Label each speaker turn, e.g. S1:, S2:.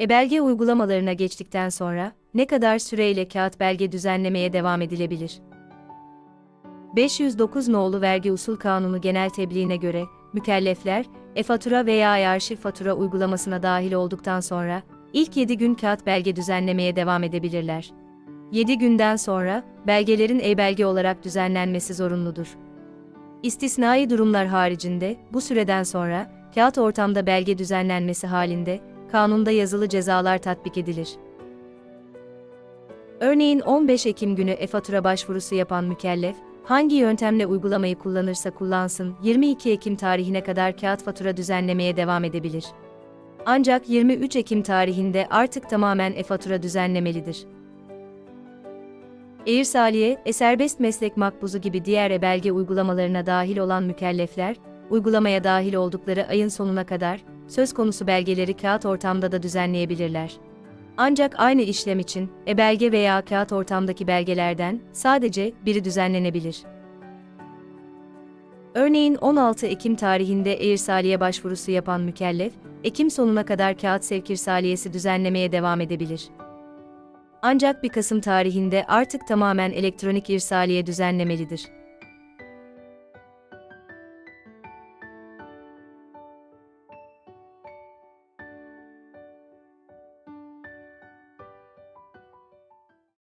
S1: E-belge uygulamalarına geçtikten sonra ne kadar süreyle kağıt belge düzenlemeye devam edilebilir? 509 nolu Vergi Usul Kanunu genel tebliğine göre, mükellefler, e-fatura veya e-arşiv fatura uygulamasına dahil olduktan sonra, ilk 7 gün kağıt belge düzenlemeye devam edebilirler. 7 günden sonra, belgelerin e-belge olarak düzenlenmesi zorunludur. İstisnai durumlar haricinde, bu süreden sonra, kağıt ortamda belge düzenlenmesi halinde, kanunda yazılı cezalar tatbik edilir. Örneğin 15 Ekim günü e-fatura başvurusu yapan mükellef, hangi yöntemle uygulamayı kullanırsa kullansın, 22 Ekim tarihine kadar kağıt fatura düzenlemeye devam edebilir. Ancak 23 Ekim tarihinde artık tamamen e-fatura düzenlemelidir. Eğirsaliye, e-serbest meslek makbuzu gibi diğer e-belge uygulamalarına dahil olan mükellefler, uygulamaya dahil oldukları ayın sonuna kadar, söz konusu belgeleri kağıt ortamda da düzenleyebilirler. Ancak aynı işlem için, e-belge veya kağıt ortamdaki belgelerden sadece biri düzenlenebilir. Örneğin 16 Ekim tarihinde eğirsaliye başvurusu yapan mükellef, Ekim sonuna kadar kağıt sevk irsaliyesi düzenlemeye devam edebilir. Ancak 1 Kasım tarihinde artık tamamen elektronik irsaliye düzenlemelidir.